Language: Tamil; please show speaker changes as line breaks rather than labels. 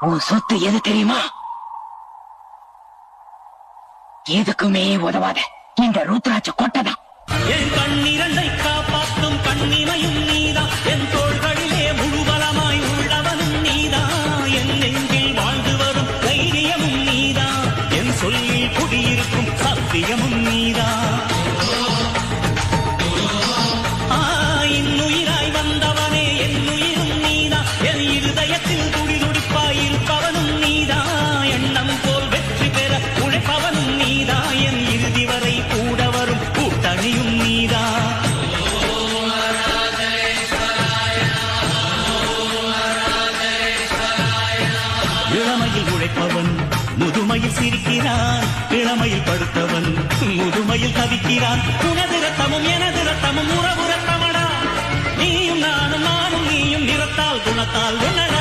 உன் சொத்து எது தெரியுமா? எதுக்குமே உதவாத. இந்த ருத்ராட்ச கொட்டதான்.
என் கண்ணிரண்டை காப்பாற்றும் கண்ணிமையும் நீதான். என் தோள்களிலே முழுபலமாய் உள்ளவனும் நீதான். என் நெஞ்சில் வாழ்ந்து வரும் தைரியமும் நீதான். என் சொல்லில் குடியிருக்கும் சத்தியமும் நீதான். இன்னுயிராய் வந்தவனே என் உயிரும் நீதான். என் இருதயத்தில் குடி இளமையில் உழைப்பவன் முதுமையில் சிரிக்கிறான் இளமையில் படுத்தவன் முதுமையில் தவிக்கிறான். உனது ரத்தமும் எனது ரத்தமும் உறவு ரத்தமடா நீயும் நானும் நானும் நீயும் நிறத்தால் குணத்தால் உணர.